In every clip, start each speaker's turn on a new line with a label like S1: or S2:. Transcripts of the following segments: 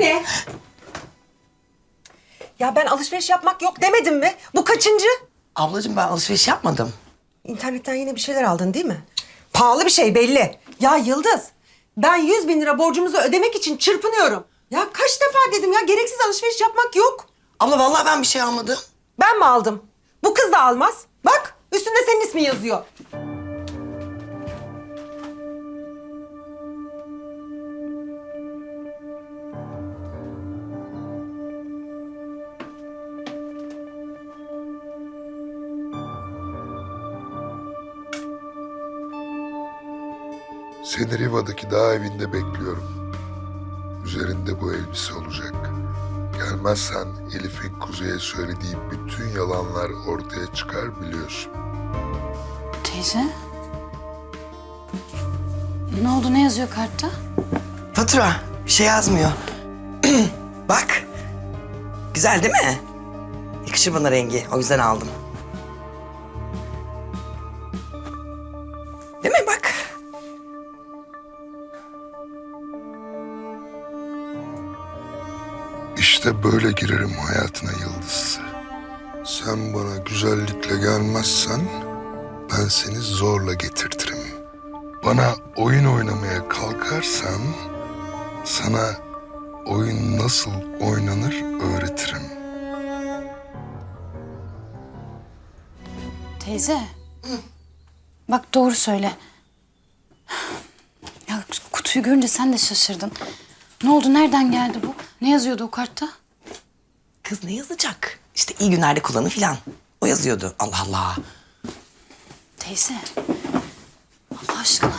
S1: Anne! Ya ben alışveriş yapmak yok demedim mi? Bu kaçıncı?
S2: Ablacığım ben alışveriş yapmadım.
S1: İnternetten yine bir şeyler aldın değil mi? Pahalı bir şey belli. Ya Yıldız, ben 100 bin lira borcumuzu ödemek için çırpınıyorum. Ya kaç defa dedim ya gereksiz alışveriş yapmak yok.
S2: Abla vallahi ben bir şey almadım.
S1: Ben mi aldım? Bu kız da almaz. Bak üstünde senin ismin yazıyor.
S3: Seni Riva'daki dağ evinde bekliyorum. Üzerinde bu elbise olacak. Gelmezsen Elif'in Kuzey'e söylediği bütün yalanlar ortaya çıkar biliyorsun.
S4: Teyze? Ne oldu? Ne yazıyor kartta?
S2: Fatura bir şey yazmıyor. Bak. Güzel değil mi? Yakışır bana rengi. O yüzden aldım.
S3: İşte böyle girerim hayatına Yıldız. Sen bana güzellikle gelmezsen ben seni zorla getirtirim. Bana oyun oynamaya kalkarsan sana oyun nasıl oynanır öğretirim.
S4: Teyze. Bak doğru söyle. Ya kutuyu görünce sen de şaşırdın. Ne oldu? Nereden geldi bu? Ne yazıyordu o kartta?
S2: Kız ne yazacak? İşte iyi günlerde kullanı filan. O yazıyordu. Allah Allah.
S4: Teyze. Allah aşkına.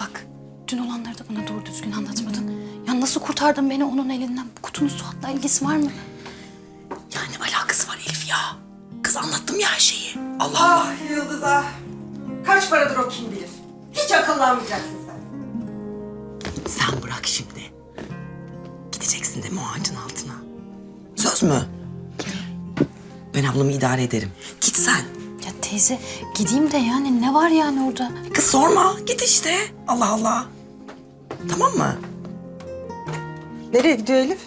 S4: Bak dün olanları da bana doğru düzgün anlatmadın. Ya nasıl kurtardın beni onun elinden? Bu kutunun Suat'la ilgisi var mı?
S2: Ya ne alakası var Elif ya? Kız anlattım ya her şeyi. Allah Allah.
S1: Ah Yıldız ah. Kaç paradır o kim bilir. Hiç akıllanmayacaksın sen.
S2: Sen bırak şimdi. Gideceksin değil mi o ağacın altına? Söz mü? Ben ablamı idare ederim. Git sen.
S4: Ya teyze gideyim de yani ne var yani orada?
S2: Kız sorma. Git işte. Allah Allah. Tamam mı?
S1: Nereye gidiyor Elif?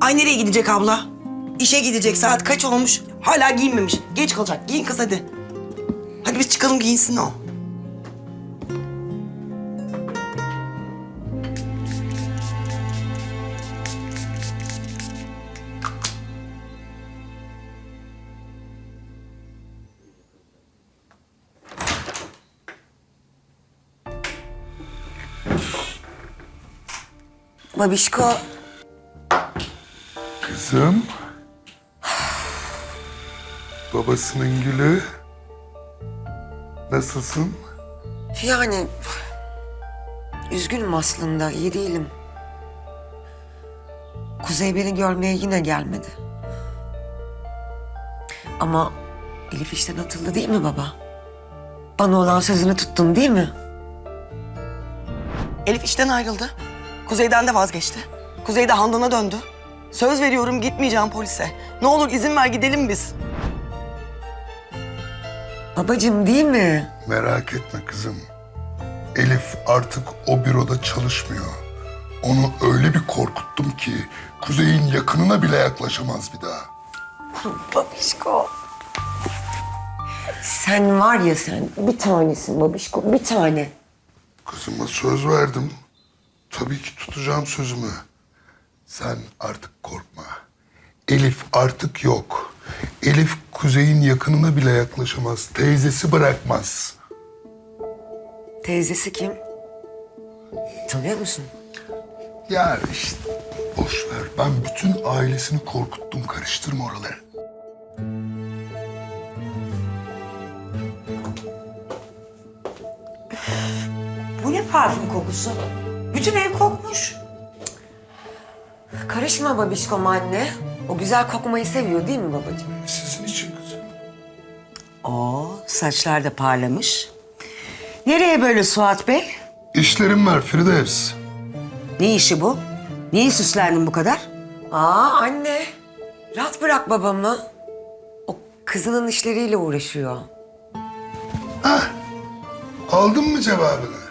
S2: Ay nereye gidecek abla? İşe gidecek. Saat kaç olmuş? Hala giyinmemiş. Geç kalacak. Giyin kız hadi. Hadi biz çıkalım giyinsin o.
S1: Babişko.
S3: Kızım. Babasının gülü. Nasılsın?
S5: Yani üzgünüm aslında, iyi değilim. Kuzey beni görmeye yine gelmedi. Ama Elif işten atıldı değil mi baba? Bana olan sözünü tuttun değil mi?
S2: Elif işten ayrıldı. Kuzey'den de vazgeçti. Kuzey de Handan'a döndü. Söz veriyorum gitmeyeceğim polise. Ne olur izin ver gidelim biz.
S5: Babacığım değil mi?
S3: Merak etme kızım. Elif artık o büroda çalışmıyor. Onu öyle bir korkuttum ki Kuzey'in yakınına bile yaklaşamaz bir daha.
S5: Babişko. Sen var ya sen bir tanesin babişko, bir tane.
S3: Kızıma söz verdim. Tabii ki tutacağım sözümü. Sen artık korkma. Elif artık yok. Elif Kuzey'in yakınına bile yaklaşamaz. Teyzesi bırakmaz.
S5: Teyzesi kim? Tanıyor musun?
S3: Ya işte boş ver. Ben bütün ailesini korkuttum. Karıştırma oraları.
S5: Bu ne parfüm kokusu? Bütün ev kokmuş. Karışma babişkom anne. O güzel kokmayı seviyor değil mi babacığım?
S3: Sizin için kızım.
S6: Oo, saçlar da parlamış. Nereye böyle Suat Bey?
S3: İşlerim var Firdevs.
S6: Ne işi bu? Niye süslendin bu kadar?
S5: Aa anne. Rahat bırak babamı. O kızının işleriyle uğraşıyor.
S3: Aldın mı cevabını?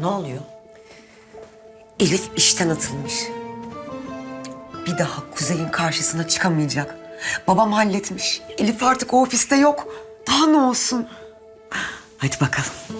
S6: Ne oluyor?
S5: Elif işten atılmış. Bir daha Kuzey'in karşısına çıkamayacak. Babam halletmiş. Elif artık ofiste yok. Daha ne olsun?
S6: Hadi bakalım.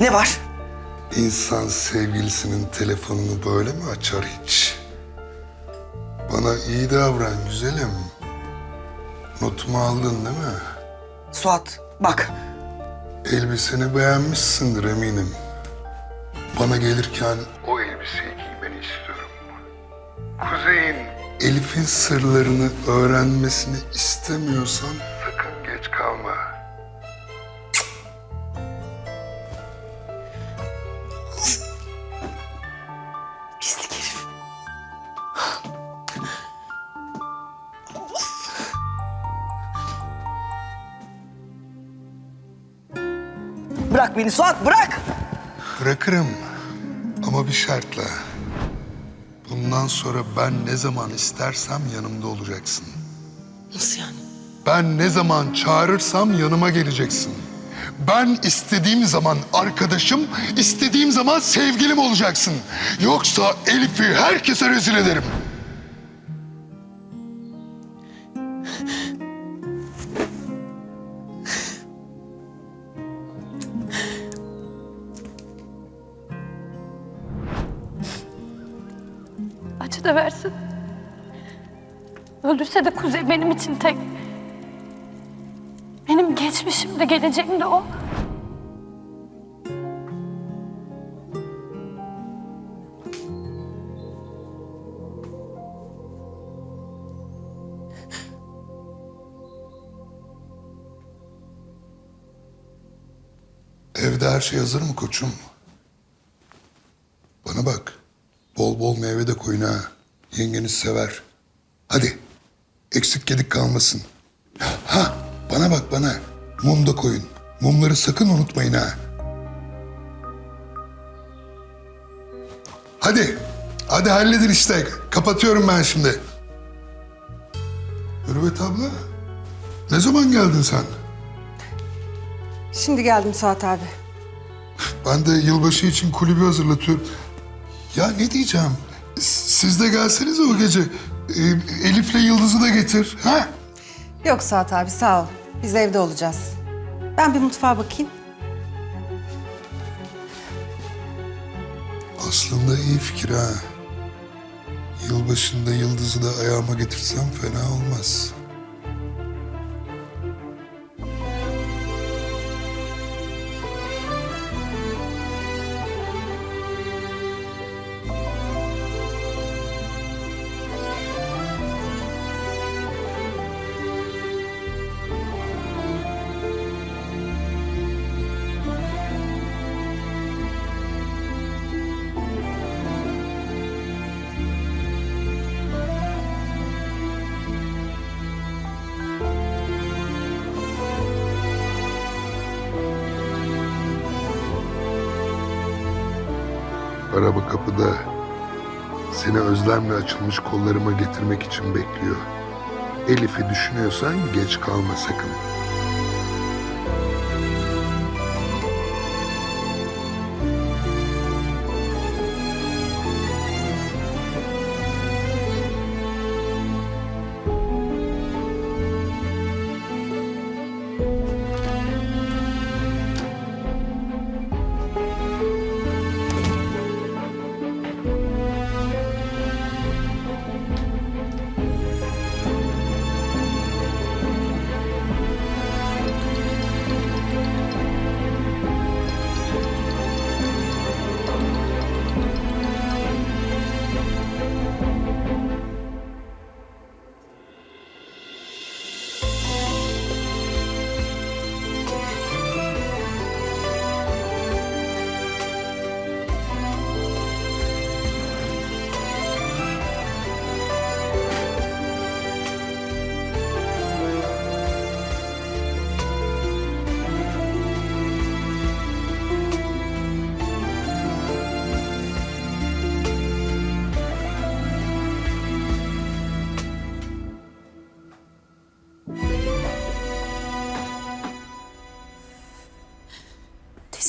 S2: Ne var?
S3: İnsan sevgilisinin telefonunu böyle mi açar hiç? Bana iyi davran güzelim. Notumu aldın değil mi?
S2: Suat bak.
S3: Elbiseni beğenmişsindir eminim. Bana gelirken o elbiseyi giymeni istiyorum. Kuzey'in Elif'in sırlarını öğrenmesini istemiyorsan sakın geç kalma.
S2: Bırak beni Suat bırak.
S3: Bırakırım ama bir şartla. Bundan sonra ben ne zaman istersem yanımda olacaksın.
S2: Nasıl yani?
S3: Ben ne zaman çağırırsam yanıma geleceksin. Ben istediğim zaman arkadaşım, istediğim zaman sevgilim olacaksın. Yoksa Elif'i herkese rezil ederim.
S4: Öldürse de Kuzey benim için tek. Benim geçmişim de geleceğim de o.
S3: Evde her şey hazır mı koçum? Bana bak. Bol bol meyve de koyun ha. Yengeniz sever. Hadi. Eksik gedik kalmasın. Ha, bana bak bana. Mum da koyun. Mumları sakın unutmayın ha. Hadi. Hadi halledin işte. Kapatıyorum ben şimdi. Hürmet abla. Ne zaman geldin sen?
S1: Şimdi geldim Suat abi.
S3: Ben de yılbaşı için kulübü hazırlatıyorum. Ya ne diyeceğim? Siz de gelsenize o gece. Ee, Elif'le Yıldız'ı da getir. Ha?
S1: Yok Suat abi sağ ol. Biz evde olacağız. Ben bir mutfağa bakayım.
S3: Aslında iyi fikir ha. Yılbaşında Yıldız'ı da ayağıma getirsem fena olmaz. Araba kapıda seni özlemle açılmış kollarıma getirmek için bekliyor. Elif'i düşünüyorsan geç kalma sakın.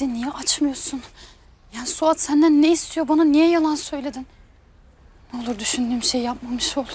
S4: Bize niye açmıyorsun? Yani Suat senden ne istiyor? Bana niye yalan söyledin? Ne olur düşündüğüm şey yapmamış ol.